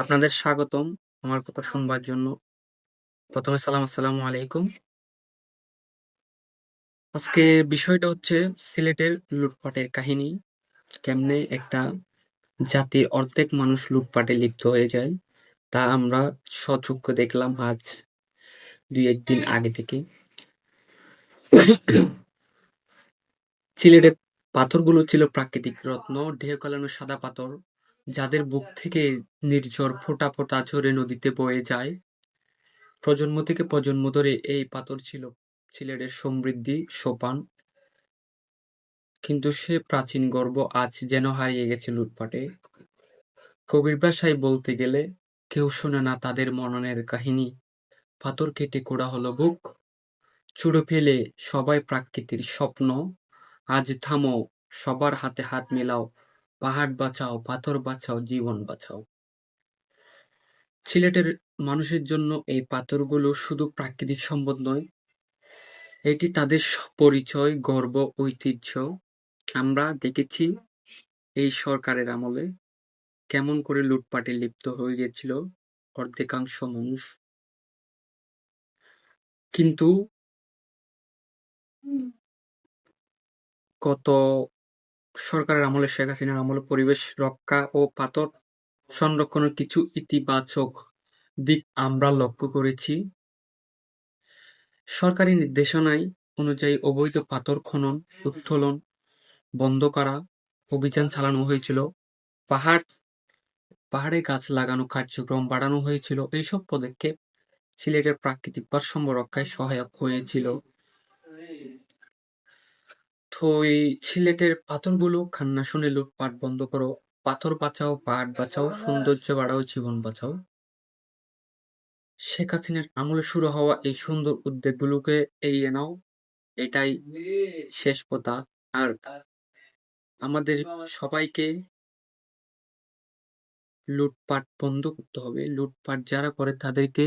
আপনাদের স্বাগতম আমার কথা শুনবার জন্য। প্রথমে সালাম আসসালামু আলাইকুম। আজকে বিষয়টা হচ্ছে সিলেটের লুটপাটের কাহিনী। কেমনে একটা জাতির অর্ধেক মানুষ লুটপাটে লিপ্ত হয়ে যায় তা আমরা স্বচক্ষে দেখলাম আজ দুই একদিন আগে থেকে। সিলেটের পাথরগুলো ছিল প্রাকৃতিক রত্ন, ঢেউ কালানো সাদা পাথর, যাদের বুক থেকে নির্ঝর ফোঁটা ফোঁটা ঝরে নদীতে বয়ে যায়। প্রজন্ম থেকে প্রজন্ম ধরে এই পাথর ছিল সিলেটের সমৃদ্ধি সোপান। কিন্তু সে প্রাচীন গর্ব আজ যেন হারিয়ে গেছে লুটপাটে। কবির ভাষায় বলতে গেলে কেউ শোনে না তাদের মননের কাহিনী। পাথর কেটে কোড়া হলো বুক, ছুড়ে ফেলে সবাই প্রাকৃতির স্বপ্ন। আজ থামো, সবার হাতে হাত মেলাও, পাহাড় বাঁচাও, পাথর বাঁচাও, জীবন বাঁচাও। সিলেটের মানুষের জন্য এই পাথরগুলো শুধু প্রাকৃতিক সম্পদ নয়, এটি তাদের পরিচয়, গর্ব, ঐতিহ্য। আমরা দেখেছি এই সরকারের আমলে কেমন করে লুটপাটে লিপ্ত হয়ে গেছিল অর্ধেকাংশ মানুষ। কিন্তু গত সরকারের আমলে শেখ হাসিনার আমলে পরিবেশ রক্ষা ও পাথর সংরক্ষণের কিছু ইতিবাচক দিক আমরা লক্ষ্য করেছি। সরকারি নির্দেশনায় অনুযায়ী অবৈধ পাথর খনন, উত্তোলন বন্ধ করা অভিযান চালানো হয়েছিল। পাহাড় পাহাড়ে গাছ লাগানো কার্যক্রম বাড়ানো হয়েছিল। এইসব পদক্ষেপ সিলেটের প্রাকৃতিক ভারসাম্য রক্ষায় সহায়ক হয়েছিল। এই সিলেটের পাথরগুলো খান্না শুনে লুটপাট বন্ধ করো। পাথর বাঁচাও, পাহাড় বাঁচাও, সৌন্দর্য বাড়াও, জীবন বাঁচাও। শেখ হাসিনার আমলে শুরু হওয়া এই সুন্দর উদ্যোগগুলোকে এগিয়ে নাও। এটাই শেষ কথা। আর আমাদের সবাইকে লুটপাট বন্ধ করতে হবে। লুটপাট যারা করে তাদেরকে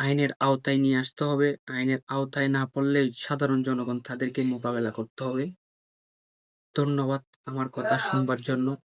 আইনের আওতায় নিয়ে আসতে হবে। আইনের আওতায় না পড়লে সাধারণ জনগণ তাদেরকে মোকাবেলা করতে হবে। ধন্যবাদ আমার কথা শুনবার জন্য।